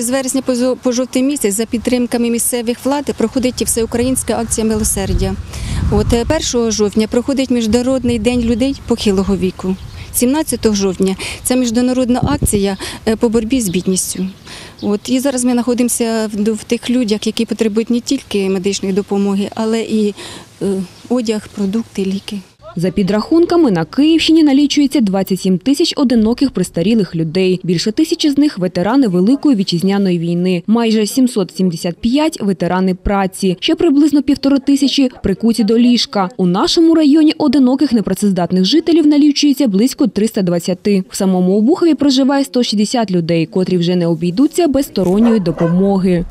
З вересня по жовтий місяць за підтримками місцевих влад проходить всеукраїнська акція милосердя. От е, 1 жовтня проходить міжнародний день людей похилого віку. 17 жовтня це міжнародна акція е, по боротьбі з бідністю. От і зараз ми знаходимося в, в тих людях, які потребують не тільки медичної допомоги, але і е, одяг, продукти, ліки. За підрахунками, на Київщині налічується 27 тисяч одиноких престарілих людей. Більше тисячі з них – ветерани Великої вітчизняної війни. Майже 775 – ветерани праці. Ще приблизно півтори тисячі – прикуті до ліжка. У нашому районі одиноких непрацездатних жителів налічується близько 320. В самому Обухові проживає 160 людей, котрі вже не обійдуться без сторонньої допомоги.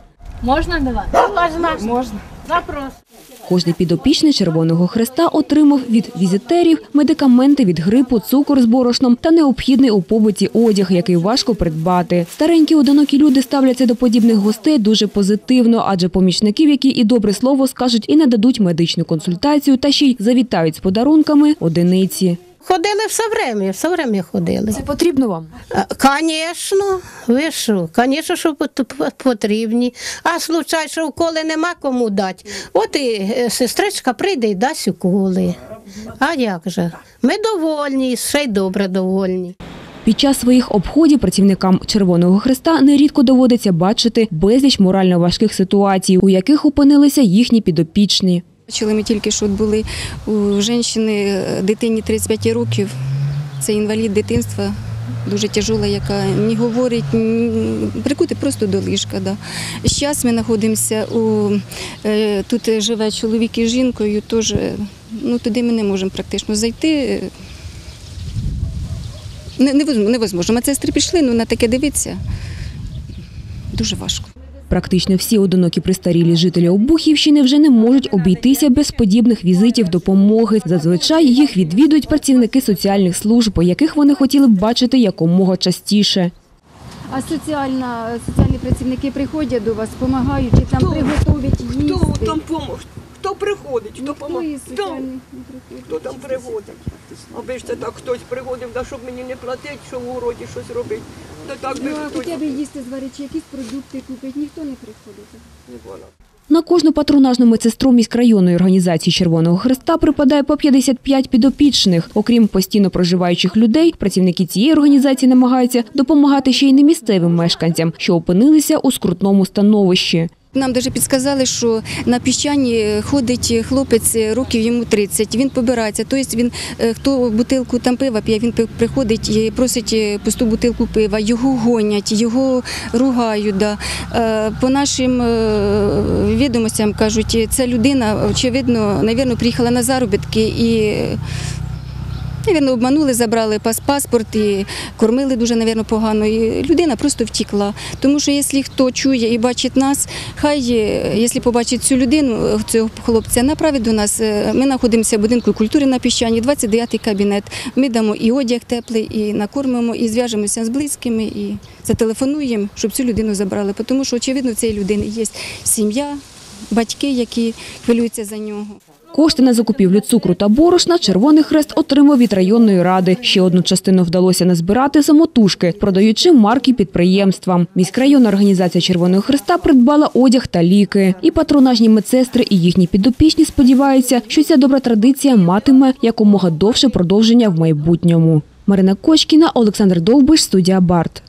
Можна давати? Можна. Можна. Кожний підопічний Червоного Хреста отримав від візитерів медикаменти від грипу, цукор з борошном та необхідний у побуті одяг, який важко придбати. Старенькі одинокі люди ставляться до подібних гостей дуже позитивно, адже помічників, які і добре слово скажуть, і нададуть медичну консультацію, та ще й завітають з подарунками одиниці. Ходили все время, все время ходили. Це потрібно вам. Звісно, ви що? Звісно, що потрібні. А случай, що уколи нема кому дати. От і е, сестричка прийде і дасть уколи. А як же? Ми довольні, ще й добре довольні. Під час своїх обходів працівникам Червоного Хреста нерідко доводиться бачити безліч морально важких ситуацій, у яких опинилися їхні підопічні. Бачили ми тільки, що були у жінки дитині 35 років. Це інвалід дитинства, дуже тяжола, яка не говорить, прикути просто до ліжка. Да. Зараз ми знаходимося у е, тут живе чоловік із жінкою, теж ну, туди ми не можемо практично зайти. Не, невозможно. Медсестри пішли, ну на таке дивитися дуже важко. Практично всі одинокі пристарілі жителі Обухівщини вже не можуть обійтися без подібних візитів допомоги. Зазвичай їх відвідують працівники соціальних служб, яких вони хотіли б бачити якомога частіше. А соціальна, соціальні працівники приходять до вас, допомагають, чи там приготують їсти? Хто там помог? Хто приходить? Хто Хто помог? Хто? приходить? Там приводить? Аби ж це так хтось приходив, да щоб мені не платити, що в городі щось робити. То так би Ну, а хтось хоча б їсти зварити, чи якісь продукти купити, ніхто не приходить. не було. На кожну патронажну медсестру міськрайонної організації Червоного Хреста припадає по 55 підопічних. Окрім постійно проживаючих людей, працівники цієї організації намагаються допомагати ще й немісцевим мешканцям, що опинилися у скрутному становищі. Нам навіть підказали, що на піщані ходить хлопець років йому 30. Він побирається. Тобто він е, хто бутилку там пива п'є, він приходить і просить е, пусту бутилку пива. Його гонять, його ругають. Да. Е, По нашим відомостям кажуть, ця людина очевидно, навірно, приїхала на заробітки і. Навірно, обманули, забрали пас паспорт і кормили дуже, навірно, погано. І людина просто втікла. Тому що якщо хто чує і бачить нас, хай, е, якщо побачить цю людину, цього хлопця, направить до нас. Е, Ми знаходимося в будинку культури на піщані, 29-й кабінет. Ми дамо і одяг теплий, і накормимо, і зв'яжемося з близькими, і зателефонуємо, щоб цю людину забрали. Тому що, очевидно, в цієї людини є сім'я, батьки, які хвилюються за нього. Кошти на закупівлю цукру та борошна Червоний Хрест отримав від районної ради. Ще одну частину вдалося назбирати самотужки, продаючи марки підприємствам. Міськрайонна організація Червоного Хреста придбала одяг та ліки. І патронажні медсестри, і їхні підопічні сподіваються, що ця добра традиція матиме якомога довше продовження в майбутньому. Марина Кочкіна, Олександр Довбиш, студія Барт.